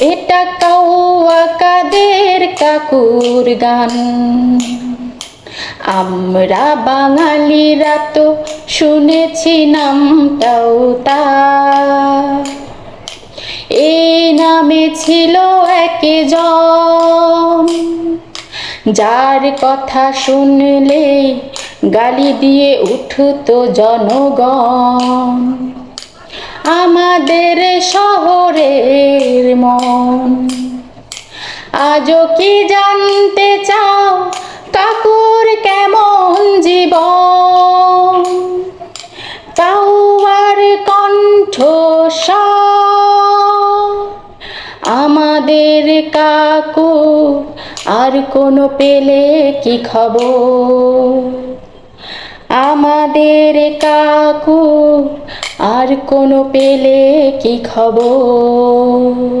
এটা কাউয়া কাদের কাকুর গান? আমরা বাঙালিরা তো শুনেছি নামটাও তার এই নামে ছিল একজন, যার কথা শুনলে গালি দিয়ে উঠত জনগণ। আমাদের শহরের মন। আজও কি জানতে চাও কাকুর কেমন জীবন? কাউয়ার কণ্ঠ আমাদের কাকু, আর কোনো পেলে কি খবর? আমাদের কাকু আর কোনো পেলে কি খবর?